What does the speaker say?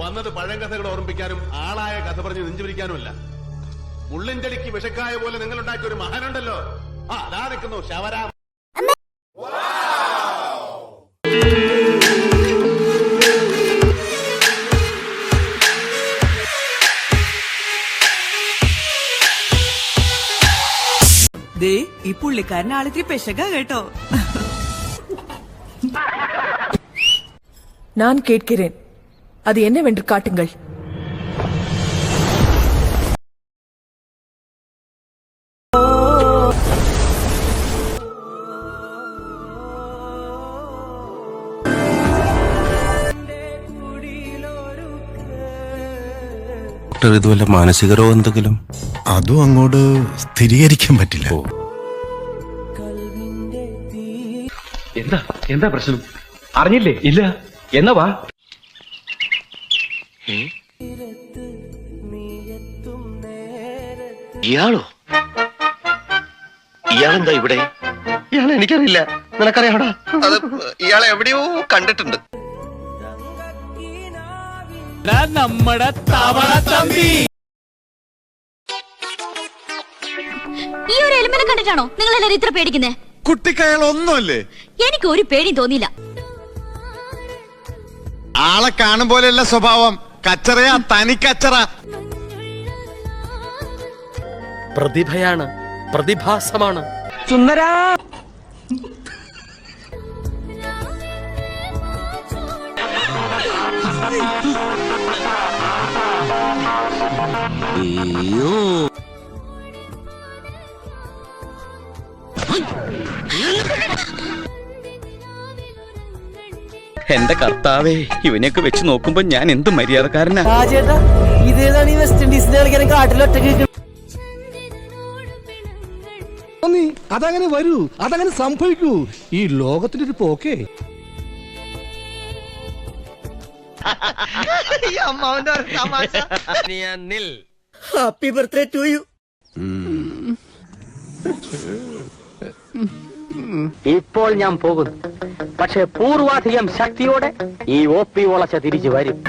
വന്നത് പഴങ്കഥകൾ ഓർമ്മിപ്പിക്കാനും ആളായ കഥ പറഞ്ഞ് നെഞ്ചുപിരിക്കാനുമല്ല മുള്ളിൻചടിക്ക് വിഷക്കായ പോലെ നിങ്ങൾ ഉണ്ടാക്കിയ ഒരു മഹാനുണ്ടല്ലോ ആ അതാ നിൽക്കുന്നു ശവരാം ദേ ഈ പുള്ളിക്കാരൻ ആളിത്തിരി പെശക കേട്ടോ நான் கேட்கிறேன் அது என்னவென்று காட்டுங்கள் ഡോക്ടർ ഇത് വല്ല മാനസിക രോഗം എന്തെങ്കിലും അതും അങ്ങോട്ട് സ്ഥിരീകരിക്കാൻ പറ്റില്ല എന്താ എന്താ പ്രശ്നം അറിഞ്ഞില്ലേ ഇല്ല എന്നാ വാ ഇയാളോ? ഇയാളെന്താ ഇവിടെ? ഇയാളെ എനിക്കറിയില്ല. നിനക്കറിയാടാ അത് ഇയാളെ എവിടെയോ കണ്ടിട്ടുണ്ട്. നമ്മുടെ തവള തമ്പി. ഈ ഒരു എലിമെന്റ് കണ്ടിട്ടാണോ നിങ്ങൾ എല്ലാരും ഇത്ര പേടിക്കുന്നത് കുട്ടിക്കയാൾ ഒന്നുമല്ലേ എനിക്ക് ഒരു പേടിയും തോന്നിയില്ല. ആളെ കാണും പോലെയല്ല സ്വഭാവം. കച്ചറയാ തനിക്കച്ചറ. കച്ചറ പ്രതിഭയാണ് പ്രതിഭാസമാണ്. സുന്ദരാ! എന്റെ കർത്താവേ ഇവനെയൊക്കെ വെച്ച് നോക്കുമ്പോ ഞാൻ എന്ത് മര്യാദക്കാരനാ? ഇതേതാണ് ഈ വെസ്റ്റ് ഇൻഡീസിന്റെ കളിക്കാൻ കാട്ടിലൊറ്റക്ക് അതങ്ങനെ വരൂ അതങ്ങനെ സംഭവിക്കൂ. ഈ ലോകത്തിന്റെ ഒരു പോക്കേ ഹാപ്പി ബർത്ത്ഡേ ടു യു ഇപ്പോൾ ഞാൻ പോകുന്നു. പക്ഷെ പൂർവാധികം ശക്തിയോടെ ഈ ഒ പി വളച്ച തിരിച്ചു വരും.